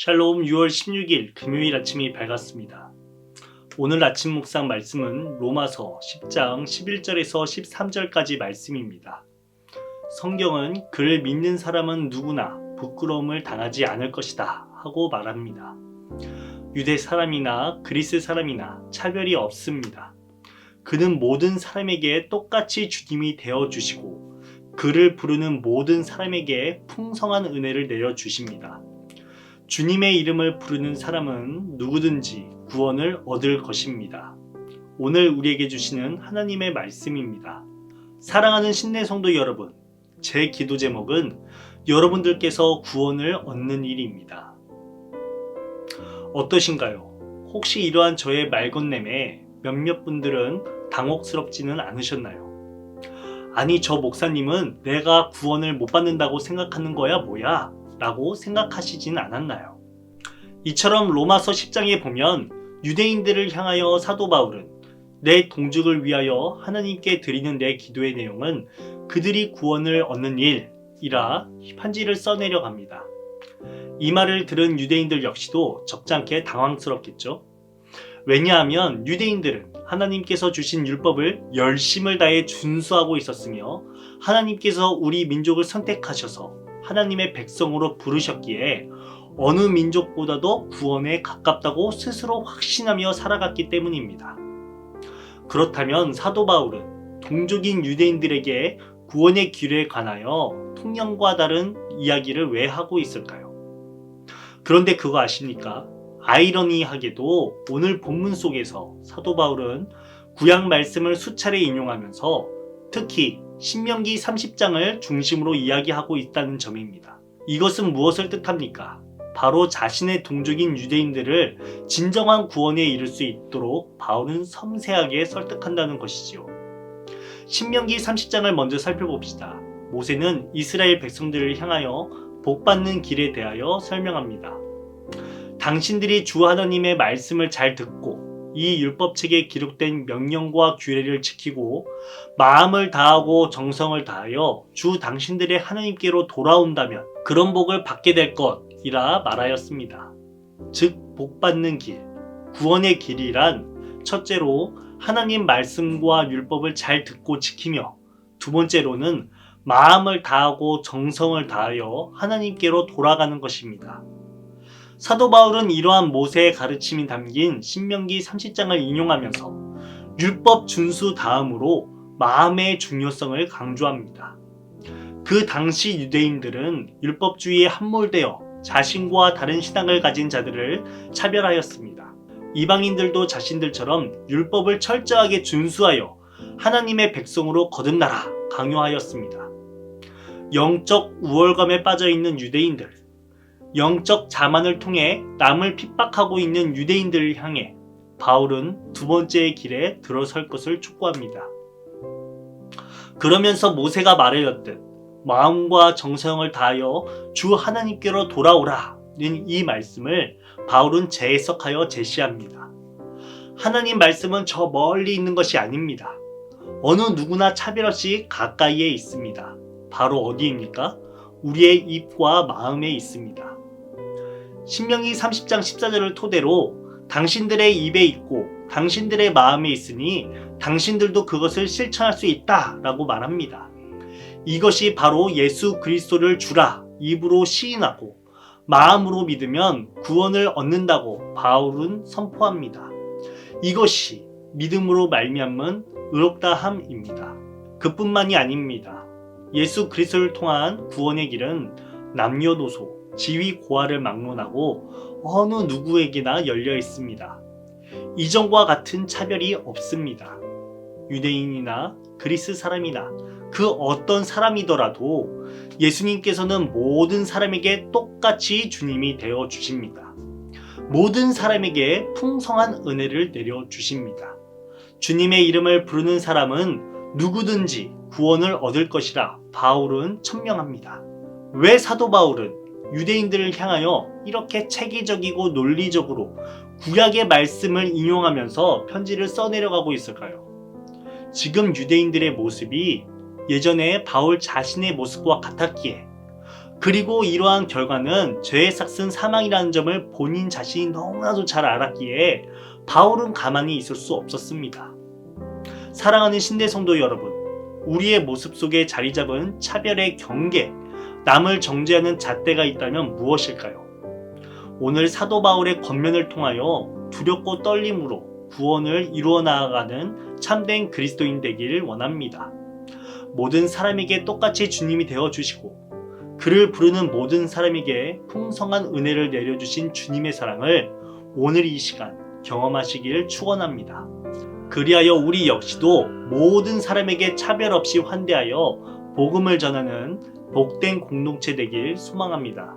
샬롬 6월 16일 금요일 아침이 밝았습니다. 오늘 아침 묵상 말씀은 로마서 10장 11절에서 13절까지 말씀입니다. 성경은 그를 믿는 사람은 누구나 부끄러움을 당하지 않을 것이다 하고 말합니다. 유대 사람이나 그리스 사람이나 차별이 없습니다. 그는 모든 사람에게 똑같이 주님이 되어 주시고 그를 부르는 모든 사람에게 풍성한 은혜를 내려 주십니다. 주님의 이름을 부르는 사람은 누구든지 구원을 얻을 것입니다. 오늘 우리에게 주시는 하나님의 말씀입니다. 사랑하는 신내 성도 여러분, 제 기도 제목은 여러분들께서 구원을 얻는 일입니다. 어떠신가요? 혹시 이러한 저의 말건냄에 몇몇 분들은 당혹스럽지는 않으셨나요? 아니, 저 목사님은 내가 구원을 못 받는다고 생각하는 거야, 뭐야? 라고 생각하시진 않았나요? 이처럼 로마서 10장에 보면 유대인들을 향하여 사도 바울은 내 동족을 위하여 하나님께 드리는 내 기도의 내용은 그들이 구원을 얻는 일이라 편지를 써내려 갑니다. 이 말을 들은 유대인들 역시도 적잖게 당황스럽겠죠. 왜냐하면 유대인들은 하나님께서 주신 율법을 열심을 다해 준수하고 있었으며 하나님께서 우리 민족을 선택하셔서 하나님의 백성으로 부르셨기에 어느 민족보다도 구원에 가깝다고 스스로 확신하며 살아갔기 때문입니다. 그렇다면 사도 바울은 동족인 유대인들에게 구원의 길에 관하여 통념과 다른 이야기를 왜 하고 있을까요? 그런데 그거 아십니까? 아이러니하게도 오늘 본문 속에서 사도 바울은 구약 말씀을 수차례 인용하면서 특히 신명기 30장을 중심으로 이야기하고 있다는 점입니다. 이것은 무엇을 뜻합니까? 바로 자신의 동족인 유대인들을 진정한 구원에 이를 수 있도록 바울은 섬세하게 설득한다는 것이지요. 신명기 30장을 먼저 살펴봅시다. 모세는 이스라엘 백성들을 향하여 복받는 길에 대하여 설명합니다. 당신들이 주 하나님의 말씀을 잘 듣고 이 율법책에 기록된 명령과 규례를 지키고 마음을 다하고 정성을 다하여 주 당신들의 하나님께로 돌아온다면 그런 복을 받게 될 것이라 말하였습니다. 즉, 복 받는 길, 구원의 길이란 첫째로 하나님 말씀과 율법을 잘 듣고 지키며 두 번째로는 마음을 다하고 정성을 다하여 하나님께로 돌아가는 것입니다. 사도 바울은 이러한 모세의 가르침이 담긴 신명기 30장을 인용하면서 율법 준수 다음으로 마음의 중요성을 강조합니다. 그 당시 유대인들은 율법주의에 함몰되어 자신과 다른 신앙을 가진 자들을 차별하였습니다. 이방인들도 자신들처럼 율법을 철저하게 준수하여 하나님의 백성으로 거듭나라 강요하였습니다. 영적 우월감에 빠져 있는 유대인들, 영적 자만을 통해 남을 핍박하고 있는 유대인들을 향해 바울은 두 번째의 길에 들어설 것을 촉구합니다. 그러면서 모세가 말하였듯 마음과 정성을 다하여 주 하나님께로 돌아오라는 이 말씀을 바울은 재해석하여 제시합니다. 하나님 말씀은 저 멀리 있는 것이 아닙니다. 어느 누구나 차별 없이 가까이에 있습니다. 바로 어디입니까? 우리의 입과 마음에 있습니다. 신명기 30장 14절을 토대로 당신들의 입에 있고 당신들의 마음에 있으니 당신들도 그것을 실천할 수 있다 라고 말합니다. 이것이 바로 예수 그리스도를 주라 입으로 시인하고 마음으로 믿으면 구원을 얻는다고 바울은 선포합니다. 이것이 믿음으로 말미암은 의롭다함입니다. 그뿐만이 아닙니다. 예수 그리스도를 통한 구원의 길은 남녀노소, 지위 고하를 막론하고 어느 누구에게나 열려 있습니다. 이전과 같은 차별이 없습니다. 유대인이나 그리스 사람이나 그 어떤 사람이더라도 예수님께서는 모든 사람에게 똑같이 주님이 되어 주십니다. 모든 사람에게 풍성한 은혜를 내려 주십니다. 주님의 이름을 부르는 사람은 누구든지 구원을 얻을 것이라 바울은 천명합니다. 왜 사도 바울은 유대인들을 향하여 이렇게 체계적이고 논리적으로 구약의 말씀을 인용하면서 편지를 써내려가고 있을까요? 지금 유대인들의 모습이 예전에 바울 자신의 모습과 같았기에 그리고 이러한 결과는 죄의 삭은 사망이라는 점을 본인 자신이 너무나도 잘 알았기에 바울은 가만히 있을 수 없었습니다. 사랑하는 신대 성도 여러분, 우리의 모습 속에 자리 잡은 차별의 경계, 남을 정죄하는 잣대가 있다면 무엇일까요? 오늘 사도 바울의 권면을 통하여 두렵고 떨림으로 구원을 이루어 나아가는 참된 그리스도인 되기를 원합니다. 모든 사람에게 똑같이 주님이 되어 주시고 그를 부르는 모든 사람에게 풍성한 은혜를 내려 주신 주님의 사랑을 오늘 이 시간 경험하시길 축원합니다. 그리하여 우리 역시도 모든 사람에게 차별 없이 환대하여 복음을 전하는 복된 공동체 되길 소망합니다.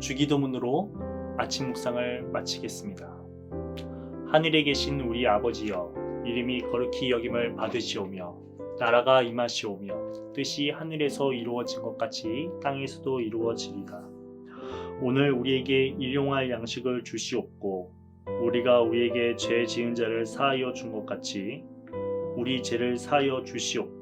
주기도문으로 아침 묵상을 마치겠습니다. 하늘에 계신 우리 아버지여 이름이 거룩히 여김을 받으시오며 나라가 임하시오며 뜻이 하늘에서 이루어진 것 같이 땅에서도 이루어지리다. 오늘 우리에게 일용할 양식을 주시옵고 우리가 우리에게 죄 지은 자를 사하여 준 것 같이 우리 죄를 사하여 주시옵고